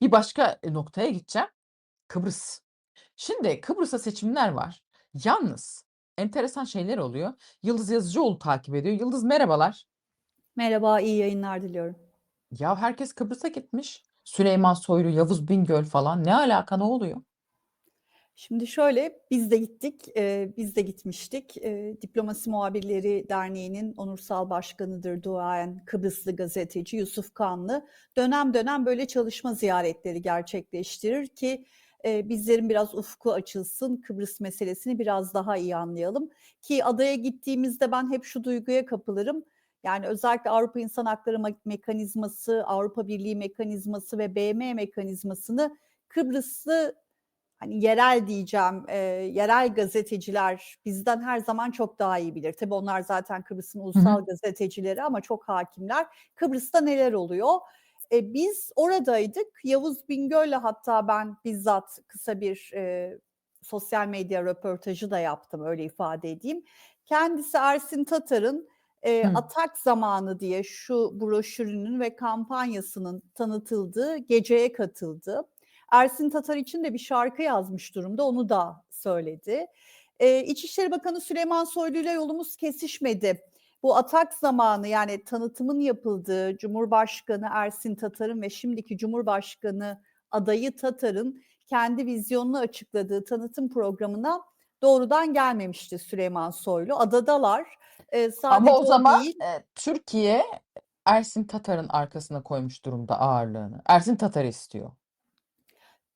Bir başka, eee, noktaya gideceğim. Kıbrıs. Şimdi Kıbrıs'ta seçimler var. Yalnız enteresan şeyler oluyor. Yıldız Yazıcıoğlu takip ediyor. Yıldız merhabalar. Merhaba, iyi yayınlar diliyorum. Ya herkes Kıbrıs'a gitmiş. Süleyman Soylu, Yavuz Bingöl falan. Ne alaka, ne oluyor? Şimdi şöyle, biz de gittik, eee, biz de gitmiştik. Eee, Diplomasi Muhabirleri Derneği'nin onursal başkanıdır duayen Kıbrıslı gazeteci Yusuf Kanlı. Dönem dönem böyle çalışma ziyaretleri gerçekleştirir ki eee, bizlerin biraz ufku açılsın, Kıbrıs meselesini biraz daha iyi anlayalım. Ki adaya gittiğimizde ben hep şu duyguya kapılırım. Yani özellikle Avrupa İnsan Hakları Ma- Mekanizması, Avrupa Birliği Mekanizması ve BM Mekanizmasını Kıbrıslı Hani yerel diyeceğim, eee, yerel gazeteciler bizden her zaman çok daha iyi bilir. Tabii onlar zaten Kıbrıs'ın ulusal gazetecileri ama çok hakimler. Kıbrıs'ta neler oluyor? E, biz oradaydık. Yavuz Bingöl'le hatta ben bizzat kısa bir eee, sosyal medya röportajı da yaptım, öyle ifade edeyim. Kendisi Ersin Tatar'ın Hı. Atak Zamanı diye şu broşürünün ve kampanyasının tanıtıldığı geceye katıldı. Ersin Tatar için de bir şarkı yazmış durumda, onu da söyledi. Eee, İçişleri Bakanı Süleyman Soylu ile yolumuz kesişmedi. Bu atak zamanı yani tanıtımın yapıldığı Cumhurbaşkanı Ersin Tatar'ın ve şimdiki Cumhurbaşkanı adayı Tatar'ın kendi vizyonunu açıkladığı tanıtım programına doğrudan gelmemişti Süleyman Soylu. Adadalar. Eee, Ama sadece o o zaman, değil eee, Türkiye Ersin Tatar'ın arkasına koymuş durumda ağırlığını. Ersin Tatar istiyor.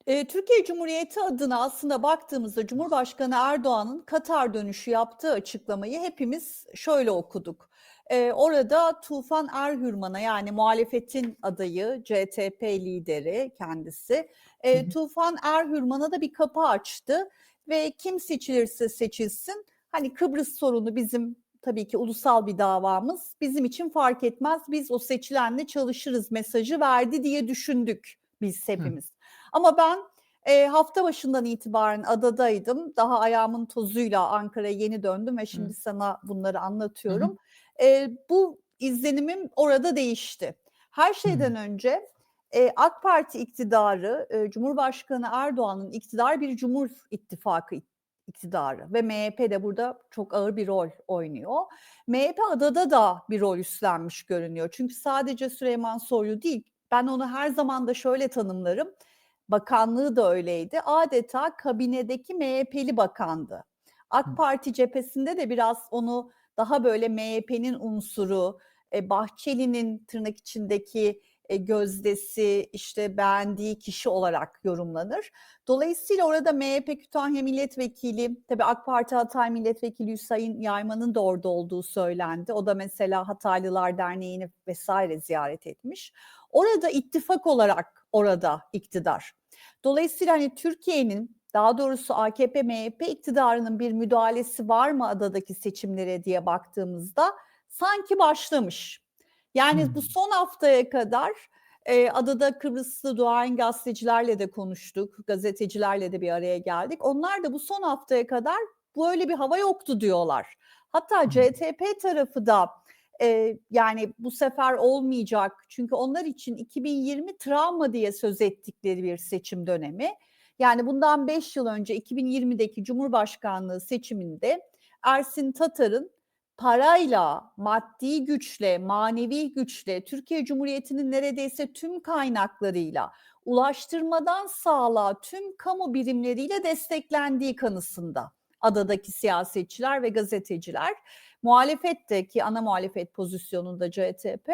Eee, Türkiye Cumhuriyeti adına aslında baktığımızda Cumhurbaşkanı Erdoğan'ın Katar dönüşü yaptığı açıklamayı hepimiz şöyle okuduk. Eee, orada Tufan Erhürman'a yani muhalefetin adayı, CTP lideri kendisi, hı. Tufan Erhürman'a da bir kapı açtı ve kim seçilirse seçilsin, hani Kıbrıs sorunu bizim tabii ki ulusal bir davamız, bizim için fark etmez, biz o seçilenle çalışırız mesajı verdi diye düşündük biz Hı. Ama ben eee, hafta başından itibaren adadaydım. Daha ayağımın tozuyla Ankara'ya yeni döndüm ve Hı. şimdi sana bunları Hı hı. anlatıyorum. Eee, bu izlenimim orada değişti. Her şeyden önce eee, AK Parti iktidarı, eee, Cumhurbaşkanı Erdoğan'ın iktidarı bir Cumhur İttifakı ik- iktidarı ve MHP de burada çok ağır bir rol oynuyor. MHP adada da bir rol üstlenmiş görünüyor. Çünkü sadece Süleyman Soylu değil, ben onu her zaman da şöyle tanımlarım. Bakanlığı da öyleydi. Adeta kabinedeki MHP'li bakandı. AK Parti cephesinde de biraz onu daha böyle MHP'nin unsuru, e, Bahçeli'nin tırnak içindeki e, gözdesi, işte beğendiği kişi olarak yorumlanır. Dolayısıyla orada MHP Kütahya Milletvekili, tabii AK Parti Hatay Milletvekili Hüseyin Yayman'ın da orada olduğu söylendi. O da mesela Hataylılar Derneği'ni vesaire ziyaret etmiş. Orada ittifak olarak orada iktidar. Dolayısıyla hani Türkiye'nin daha doğrusu AKP MHP iktidarının bir müdahalesi var mı adadaki seçimlere diye baktığımızda sanki başlamış. Yani bu Hıı. son haftaya kadar e, adada Kıbrıslı duayen gazetecilerle de konuştuk, gazetecilerle de bir araya geldik. Onlar da bu son haftaya kadar böyle bir hava yoktu diyorlar. Hatta Hıı. CTP tarafı da Eee, yani bu sefer olmayacak. Çünkü onlar için 2020 travma diye söz ettikleri bir seçim dönemi. Yani bundan 5 yıl önce 2020'deki Cumhurbaşkanlığı seçiminde Ersin Tatar'ın parayla, maddi güçle, manevi güçle, Türkiye Cumhuriyeti'nin neredeyse tüm kaynaklarıyla, ulaştırmadan sağlığa tüm kamu birimleriyle desteklendiği kanısında adadaki siyasetçiler ve gazeteciler. Muhalefet de ki ana muhalefet pozisyonunda CTP.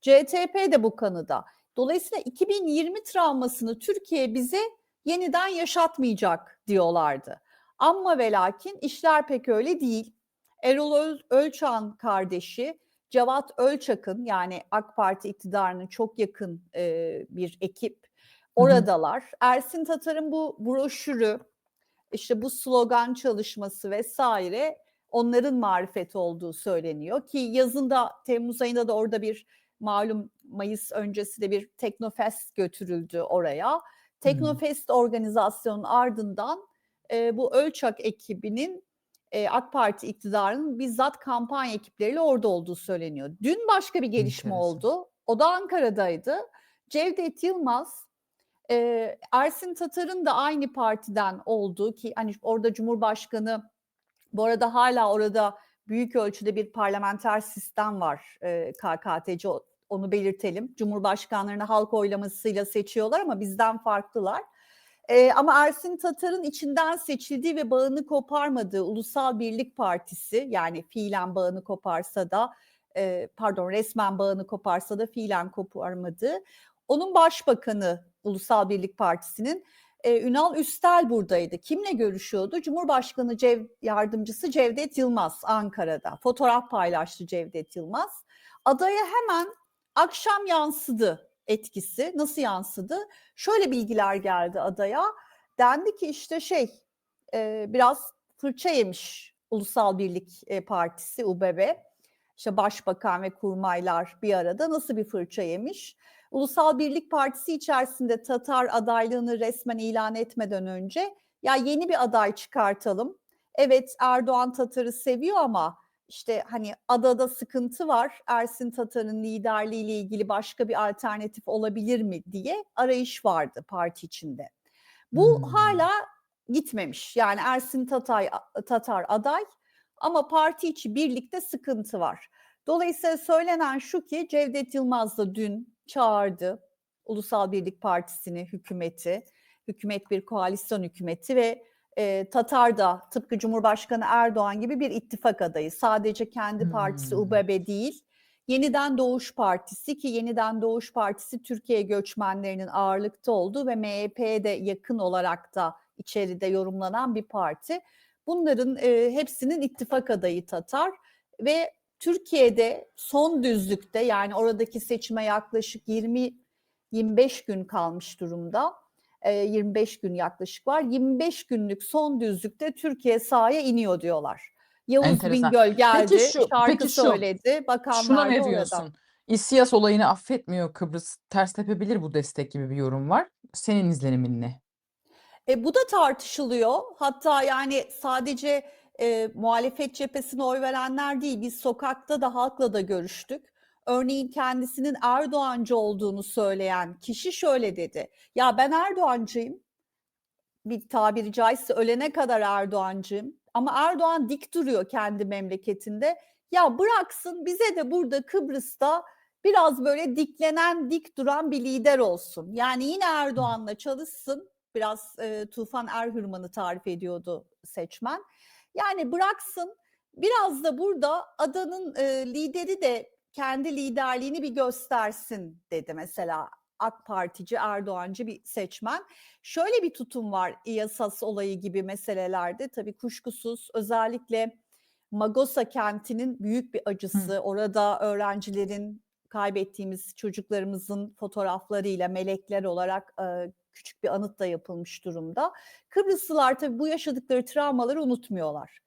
CTP de bu kanıda. Dolayısıyla 2020 travmasını Türkiye bize yeniden yaşatmayacak diyorlardı. Ama ve lakin işler pek öyle değil. Erol Öl- Ölçağ'ın kardeşi Cevat Ölçak'ın yani AK Parti iktidarının çok yakın e, bir ekip Hı hı. oradalar. Ersin Tatar'ın bu broşürü, işte bu slogan çalışması vesaire onların marifeti olduğu söyleniyor ki yazında Temmuz ayında da orada bir malum Mayıs öncesi de bir Teknofest götürüldü oraya. Teknofest organizasyonun ardından e, bu Ölçak ekibinin e, AK Parti iktidarının bizzat kampanya ekipleriyle orada olduğu söyleniyor. Dün başka bir gelişme Enteresan. oldu. O da Ankara'daydı. Cevdet Yılmaz Eee, Ersin Tatar'ın da aynı partiden olduğu ki hani orada Cumhurbaşkanı bu arada hala orada büyük ölçüde bir parlamenter sistem var eee, KKTC onu belirtelim. Cumhurbaşkanlarını halk oylamasıyla seçiyorlar ama bizden farklılar. Eee, ama Ersin Tatar'ın içinden seçildiği ve bağını koparmadığı Ulusal Birlik Partisi yani fiilen bağını koparsa da eee, pardon resmen bağını koparsa da fiilen koparmadığı onun başbakanı Ulusal Birlik Partisi'nin e, Ünal Üstel buradaydı. Kimle görüşüyordu? Cumhurbaşkanı Cev Yardımcısı Cevdet Yılmaz Ankara'da. Fotoğraf paylaştı Cevdet Yılmaz. Adaya hemen akşam yansıdı etkisi. Nasıl yansıdı? Şöyle bilgiler geldi adaya. Dendi ki işte şey e, biraz fırça yemiş Ulusal Birlik e, Partisi UBB. İşte başbakan ve kurmaylar bir arada nasıl bir fırça yemiş? Ulusal Birlik Partisi içerisinde Tatar adaylığını resmen ilan etmeden önce ya yeni bir aday çıkartalım. Evet Erdoğan Tatar'ı seviyor ama işte hani adada sıkıntı var. Ersin Tatar'ın liderliğiyle ilgili başka bir alternatif olabilir mi diye arayış vardı parti içinde. Bu Hmm. hala gitmemiş. Yani Ersin Tatay, Tatar aday ama parti içi birlikte sıkıntı var. Dolayısıyla söylenen şu ki Cevdet Yılmaz da dün çağırdı Ulusal Birlik Partisi'ni, hükümeti. Hükümet bir koalisyon hükümeti ve e, Tatar da tıpkı Cumhurbaşkanı Erdoğan gibi bir ittifak adayı. Sadece kendi partisi Hmm. UBB değil, Yeniden Doğuş Partisi ki Yeniden Doğuş Partisi Türkiye göçmenlerinin ağırlıkta olduğu ve MHP'ye de yakın olarak da içeride yorumlanan bir parti. Bunların e, hepsinin ittifak adayı Tatar ve Türkiye'de son düzlükte yani oradaki seçime yaklaşık 20 25 gün kalmış durumda. E, 25 gün yaklaşık var. 25 günlük son düzlükte Türkiye sahaya iniyor diyorlar. Yavuz Enteresan. Bingöl geldi, Peki şu- şarkı peki şu, söyledi, bakanlar Şuna ne diyorsun? İSİAS olayını affetmiyor Kıbrıs. Ters tepebilir bu destek gibi bir yorum var. Senin izlenimin ne? E, bu da tartışılıyor. Hatta yani sadece e, muhalefet cephesine oy verenler değil, biz sokakta da halkla da görüştük. Örneğin kendisinin Erdoğancı olduğunu söyleyen kişi şöyle dedi. Ya ben Erdoğancıyım. Bir tabiri caizse ölene kadar Erdoğancıyım. Ama Erdoğan dik duruyor kendi memleketinde. Ya bıraksın bize de burada Kıbrıs'ta biraz böyle diklenen, dik duran bir lider olsun. Yani yine Erdoğan'la çalışsın. Biraz e, Tufan Erhürman'ı tarif ediyordu seçmen. Yani bıraksın biraz da burada adanın e, lideri de kendi liderliğini bir göstersin dedi mesela AK Partici Erdoğancı bir seçmen. Şöyle bir tutum var İYASAS olayı gibi meselelerde tabii kuşkusuz özellikle Magosa kentinin büyük bir acısı. Orada öğrencilerin kaybettiğimiz çocuklarımızın fotoğraflarıyla melekler olarak e, küçük bir anıt da yapılmış durumda. Kıbrıslılar tabii bu yaşadıkları travmaları unutmuyorlar.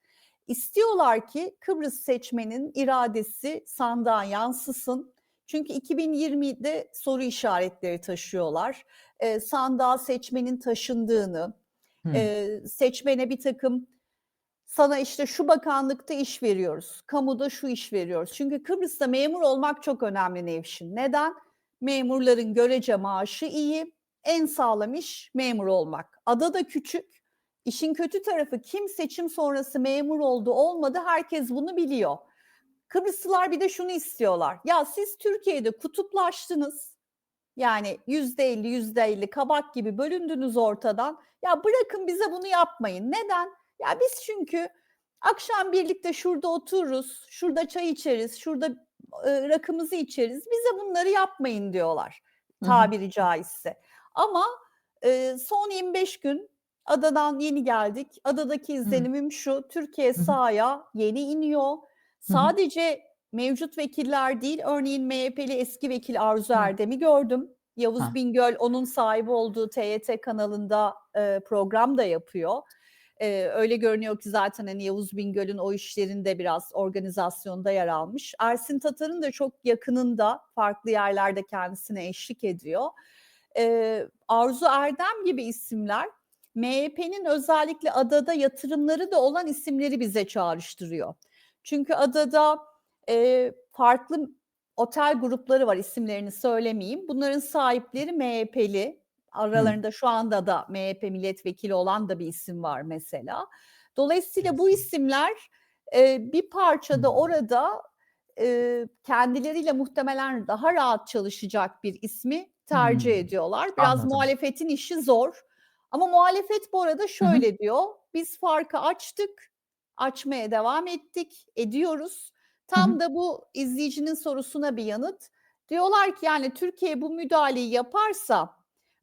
İstiyorlar ki Kıbrıs seçmenin iradesi sandığa yansısın. Çünkü 2020'de soru işaretleri taşıyorlar. E, sandığa seçmenin taşındığını, Hmm. e, seçmene bir takım sana işte şu bakanlıkta iş veriyoruz, kamuda şu iş veriyoruz. Çünkü Kıbrıs'ta memur olmak çok önemli Nevşin. Neden? Memurların görece maaşı iyi, en sağlam iş memur olmak. Ada da küçük. İşin kötü tarafı kim seçim sonrası memur oldu olmadı herkes bunu biliyor. Kıbrıslılar bir de şunu istiyorlar. Ya siz Türkiye'de kutuplaştınız. Yani yüzde elli, yüzde elli kabak gibi bölündünüz ortadan. Ya bırakın bize bunu yapmayın. Neden? Ya biz çünkü akşam birlikte şurada otururuz, şurada çay içeriz, şurada e, rakımızı içeriz. Bize bunları yapmayın diyorlar tabiri caizse. Ama e, son 25 gün adadan yeni geldik. Adadaki izlenimim şu, Türkiye sahaya yeni iniyor. Sadece mevcut vekiller değil, örneğin MHP'li eski vekil Arzu. Erdem'i gördüm. Yavuz Ha. Bingöl onun sahibi olduğu TYT kanalında e, program da yapıyor. E, öyle görünüyor ki zaten hani Yavuz Bingöl'ün o işlerinde biraz organizasyonda yer almış. Ersin Tatar'ın da çok yakınında farklı yerlerde kendisine eşlik ediyor. E, Arzu Erdem gibi isimler MHP'nin özellikle adada yatırımları da olan isimleri bize çağrıştırıyor. Çünkü adada e, farklı otel grupları var isimlerini söylemeyeyim. Bunların sahipleri MHP'li Aralarında şu anda da MHP milletvekili olan da bir isim var mesela. Dolayısıyla bu isimler e, bir parçada orada e, kendileriyle muhtemelen daha rahat çalışacak bir ismi tercih Hımm. ediyorlar. Biraz Anladım. muhalefetin işi zor. Ama muhalefet bu arada şöyle diyor. Biz farkı açtık, açmaya devam ettik, ediyoruz. Tam da bu izleyicinin sorusuna bir yanıt. Diyorlar ki yani Türkiye bu müdahaleyi yaparsa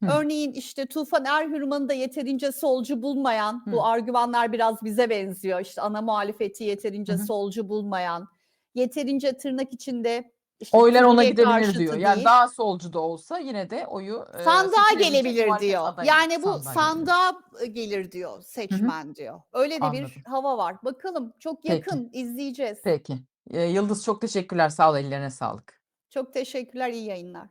Hı. örneğin işte Tufan Erhürman'ı da yeterince solcu bulmayan, Hı. bu argümanlar biraz bize benziyor. İşte ana muhalefeti yeterince hı. solcu bulmayan, yeterince tırnak içinde işte Oylar ona gidebilir diyor. Yani değil. daha solcu da olsa yine de oyu, eee, Sandığa seçilebilecek gelebilir diyor. Yani bu Sandığa sandığa e, gelir diyor Hı hı. seçmen diyor. Öyle de bir Anladım. hava var. Bakalım çok Peki. yakın izleyeceğiz. Peki. Eee, Yıldız çok teşekkürler. Sağ ol, ellerine sağlık. Çok teşekkürler, iyi yayınlar.